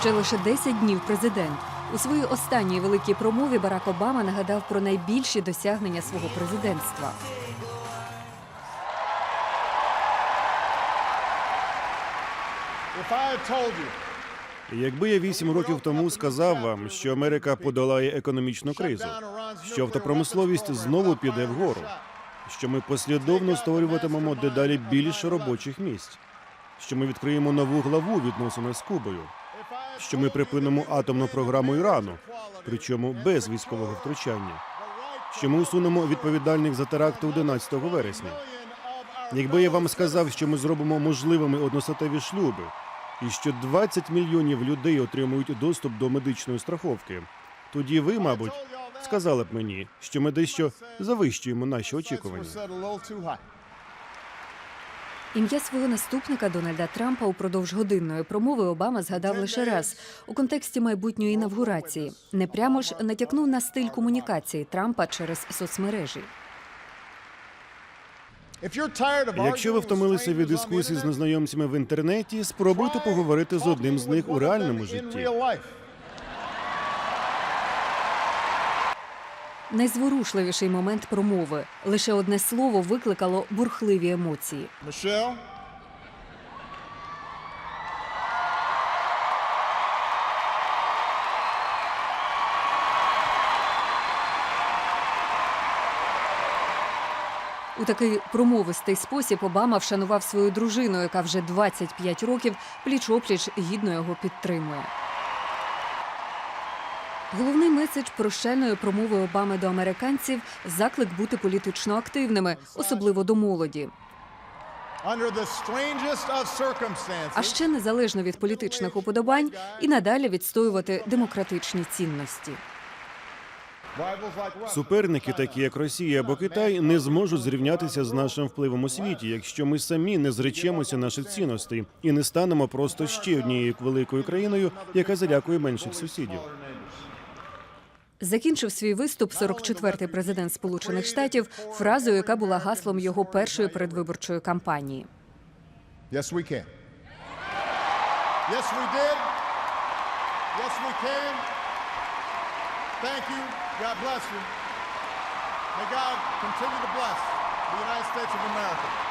Ще лише 10 днів президент. У своїй останній великій промові Барак Обама нагадав про найбільші досягнення свого президентства. Якби я вісім років тому сказав вам, що Америка подолає економічну кризу, що автопромисловість знову піде вгору, що ми послідовно створюватимемо дедалі більше робочих місць, що ми відкриємо нову главу відносини з Кубою, що ми припинимо атомну програму Ірану, причому без військового втручання, що ми усунемо відповідальних за теракти 11 вересня. Якби я вам сказав, що ми зробимо можливими одностатеві шлюби, і що 20 мільйонів людей отримують доступ до медичної страховки, тоді ви, мабуть, сказали б мені, що ми дещо завищуємо наші очікування. Ім'я свого наступника Дональда Трампа упродовж годинної промови Обама згадав лише раз у контексті майбутньої інавгурації. Не прямо ж натякнув на стиль комунікації Трампа через соцмережі. Якщо ви втомилися від дискусій з незнайомцями в інтернеті, спробуйте поговорити з одним з них у реальному житті. Найзворушливіший момент промови. Лише одне слово викликало бурхливі емоції. Michelle, У такий промовистий спосіб Обама вшанував свою дружину, яка вже 25 років пліч-опліч гідно його підтримує. Головний меседж прощальної промови Обами до американців заклик бути політично активними, особливо до молоді. А ще незалежно від політичних уподобань і надалі відстоювати демократичні цінності. Суперники, такі як Росія або Китай, не зможуть зрівнятися з нашим впливом у світі, якщо ми самі не зречемося наших цінностей і не станемо просто ще однією великою країною, яка залякує менших сусідів. Закінчив свій виступ 44-й президент Сполучених Штатів фразою, яка була гаслом його першої передвиборчої кампанії. Yes, we can. Yes, we did. Yes, we can. Thank you. God bless you. May God continue to bless the United States of America.